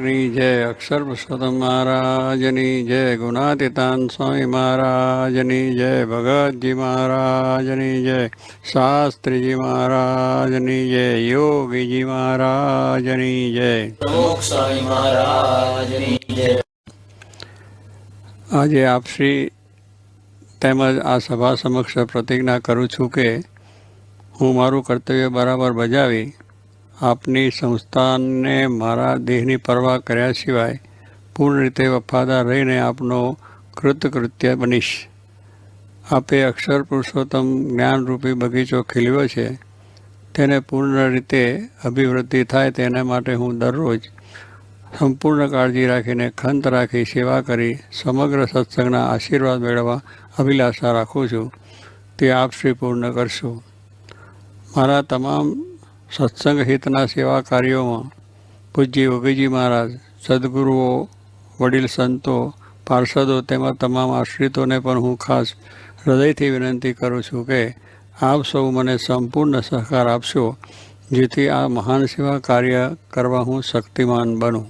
ની જય અક્ષર પુરુષોત્તમ મહારાજની જય ગુણાતીતાન સ્વામી મહારાજની જય ભગતજી મહારાજની જય શાસ્ત્રીજી મહારાજની જય યોગીજી મહારાજની જય. પ્રમુખ સ્વામી મહારાજની જય. આજે આપશ્રી તેમજ આ સભા સમક્ષ પ્રતિજ્ઞા કરું છું કે હું મારું કર્તવ્ય બરાબર બજાવી આપની સંસ્થાને મારા દેહની પરવા કર્યા સિવાય પૂર્ણ રીતે વફાદાર રહીને આપનો કૃતકૃત્ય બનીશ. આપે અક્ષર પુરુષોત્તમ જ્ઞાનરૂપી બગીચો ખીલ્યો છે. તેને પૂર્ણ રીતે અભિવૃદ્ધિ થાય તેના માટે હું દરરોજ સંપૂર્ણ કાળજી રાખીને ખંત રાખી સેવા કરી સમગ્ર સત્સંગના આશીર્વાદ મેળવવા અભિલાષા રાખું છું. તે આપ શ્રી પૂર્ણ કરશો. મારા તમામ સત્સંગ હિતના સેવા કાર્યોમાં પૂજ્ય યોગીજી મહારાજ, સદગુરુઓ, વડીલ સંતો, પાર્ષદો તેમજ તમામ આશ્રિતોને પણ હું ખાસ હૃદયથી વિનંતી કરું છું કે આપ સૌ મને સંપૂર્ણ સહકાર આપશો, જેથી આ મહાન સેવા કાર્ય કરવા હું શક્તિમાન બનું.